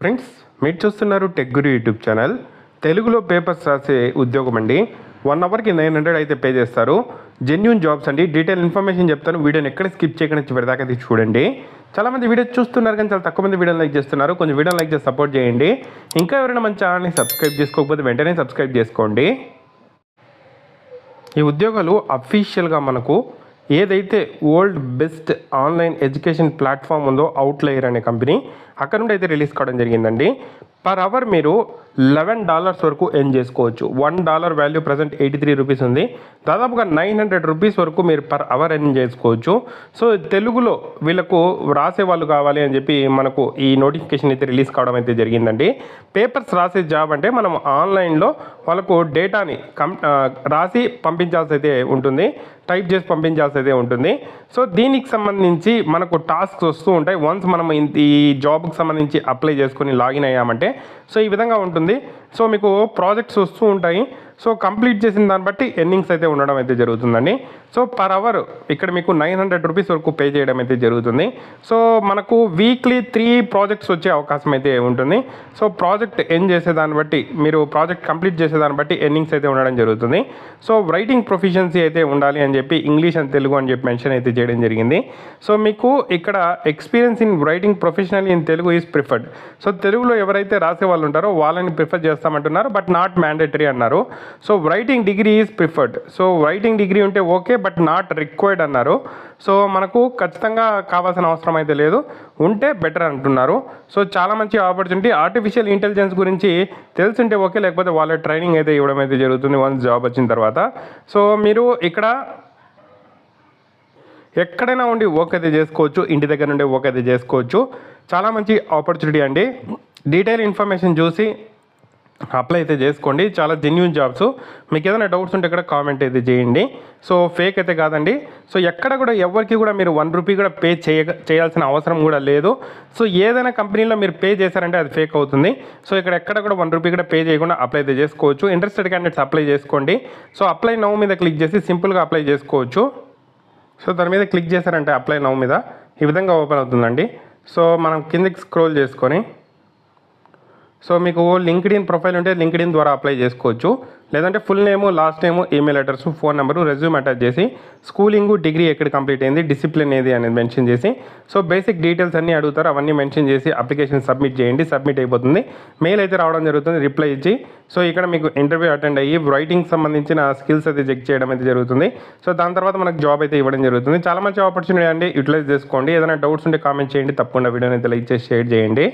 Friends మీరు చూస్తున్నారు tech గురు YouTube channel. తెలుగులో పేపర్స్ రాసే ఉద్యోగం అండి. వన్ అవర్కి నైన్ హండ్రెడ్ అయితే పే చేస్తారు. జెన్యున్ జాబ్స్ అండి. డీటెయిల్ ఇన్ఫర్మేషన్ చెప్తాను. వీడియోని ఎక్కడ స్కిప్ చేయకుండా చివరి దాకా చూడండి. చాలా మంది వీడియో చూస్తున్నారు కానీ చాలా తక్కువ మంది వీడియోని లైక్ చేస్తున్నారు. కొంచెం వీడియో లైక్ చేసి సపోర్ట్ చేయండి. ఇంకా ఎవరైనా మన ఛానల్ని సబ్స్క్రైబ్ చేసుకోకపోతే వెంటనే సబ్స్క్రైబ్ చేసుకోండి. ఈ ఉద్యోగాలు అఫీషియల్గా మనకు ఏదైతే world best online education platform ఉందో అవుట్లయర్ అనే కంపెనీ అక్కడ నుండి అయితే రిలీజ్ కావడం జరిగిందండి. పర్ అవర్ మీరు లెవెన్ డాలర్స్ వరకు ఎర్న్ చేసుకోవచ్చు. One dollar value present eighty three rupees ఉంది. దాదాపుగా నైన్ హండ్రెడ్ రూపీస్ వరకు మీరు పర్ అవర్ ఎర్న్ చేసుకోవచ్చు. సో తెలుగులో వీళ్ళకు రాసే వాళ్ళు కావాలి అని చెప్పి మనకు ఈ నోటిఫికేషన్ అయితే రిలీజ్ కావడం అయితే జరిగిందండి. పేపర్స్ రాసే జాబ్ అంటే మనం ఆన్లైన్లో వాళ్ళకు డేటాని కం రాసి పంపించాల్సి అయితే ఉంటుంది. టైప్ చేసి పంపించాల్సి అయితే ఉంటుంది. సో దీనికి సంబంధించి మనకు టాస్క్స్ వస్తూ ఉంటాయి. వన్స్ మనం ఈ జాబ్కి సంబంధించి అప్లై చేసుకొని లాగిన్ అయ్యామంటే సో ఈ విధంగా ఉంటుంది. సో మీకు ప్రాజెక్ట్స్ వస్తూ ఉంటాయి. సో కంప్లీట్ చేసిన దాన్ని బట్టి ఎర్నింగ్స్ అయితే ఉండడం అయితే జరుగుతుందండి. సో పర్ అవర్ ఇక్కడ మీకు నైన్ హండ్రెడ్ రూపీస్ వరకు పే చేయడం అయితే జరుగుతుంది. సో మనకు వీక్లీ త్రీ ప్రాజెక్ట్స్ వచ్చే అవకాశం అయితే ఉంటుంది. సో ప్రాజెక్ట్ ఏం చేసే దాన్ని బట్టి మీరు ప్రాజెక్ట్ కంప్లీట్ చేసే దాన్ని బట్టి ఎర్నింగ్స్ అయితే ఉండడం జరుగుతుంది. సో రైటింగ్ ప్రొఫిషియన్సీ అయితే ఉండాలి అని చెప్పి ఇంగ్లీష్ అండ్ తెలుగు అని చెప్పి మెన్షన్ అయితే చేయడం జరిగింది. సో మీకు ఇక్కడ experience in writing professional in Telugu is preferred. So తెలుగులో ఎవరైతే రాసే వాళ్ళు ఉంటారో వాళ్ళని ప్రిఫర్ చేస్తామంటున్నారు బట్ నాట్ మ్యాండేటరీ అన్నారు. So writing degree is preferred so writing degree ఉంటే ఓకే బట్ నాట్ రిక్వైర్డ్ అన్నారు. సో మనకు ఖచ్చితంగా కావాల్సిన అవసరం అయితే లేదు. ఉంటే బెటర్ అంటున్నారు. సో చాలా మంచి ఆపర్చునిటీ ఆర్టిఫిషియల్ ఇంటెలిజెన్స్ గురించి తెలుసుంటే ఓకే లేకపోతే వాళ్ళ ట్రైనింగ్ అయితే ఇవ్వడం అయితే జరుగుతుంది వన్స్ జాబ్ వచ్చిన తర్వాత. సో మీరు ఇక్కడ ఎక్కడైనా ఉండి వర్క్ అయితే చేసుకోవచ్చు. ఇంటి దగ్గర నుండి వర్క్ అయితే చేసుకోవచ్చు. చాలా మంచి ఆపర్చునిటీ అండి. డీటెయిల్ ఇన్ఫర్మేషన్ చూసి అప్లై అయితే చేసుకోండి. చాలా జెన్యున్ జాబ్స్ మీకు ఏదైనా డౌట్స్ ఉంటే ఇక్కడ కామెంట్ అయితే చేయండి. సో ఫేక్ అయితే కాదండి. సో ఎక్కడ కూడా ఎవరికి కూడా మీరు వన్ రూపీ కూడా పే చేయ చేయాల్సిన అవసరం కూడా లేదు. సో ఏదైనా కంపెనీలో మీరు పే చేశారంటే అది ఫేక్ అవుతుంది. సో ఇక్కడ ఎక్కడ కూడా వన్ రూపీ కూడా పే చేయకుండా అప్లై అయితే చేసుకోవచ్చు. ఇంట్రెస్టెడ్ క్యాండిడేట్స్ అప్లై చేసుకోండి. సో అప్లై నౌ మీద క్లిక్ చేసి సింపుల్గా అప్లై చేసుకోవచ్చు. సో దాని మీద క్లిక్ చేశారంటే అప్లై నౌ మీద ఈ విధంగా ఓపెన్ అవుతుందండి. సో మనం కిందకి స్క్రోల్ చేసుకొని సో మీకు లింక్డ్ ఇన్ ప్రొఫైల్ ఉంటే లింక్డ్ ఇన్ ద్వారా అప్లై చేసుకోవచ్చు. లేదంటే full name last name email address phone number resume attach చేసి స్కూలింగ్ డిగ్రీ ఎక్కడ కంప్లీట్ అయింది డిసిప్లిన్ ఏది అనేది మెన్షన్ చేసి సో బేసిక్ డీటెయిల్స్ అన్నీ అడుగుతారు. అవన్నీ మెన్షన్ చేసి అప్లికేషన్ సబ్మిట్ చేయండి. సబ్మిట్ అయిపోతుంది. మెయిల్ అయితే రావడం జరుగుతుంది. రిప్లై ఇచ్చి సో ఇక్కడ మీకు ఇంటర్వ్యూ అటెండ్ అయ్యి రైటింగ్ సంబంధించిన స్కిల్స్ అయితే చెక్ చేయడం అయితే జరుగుతుంది. సో దాని తర్వాత మనకు జాబ్ అయితే ఇవ్వడం జరుగుతుంది. చాలా మంచి ఆపర్చునిటీ అండి. యూటిలైజ్ చేసుకోండి. ఏదైనా డౌట్స్ ఉంటే కామెంట్ చేయండి. తప్పకుండా వీడియోని అయితే లైక్ చేసి షేర్ చేయండి.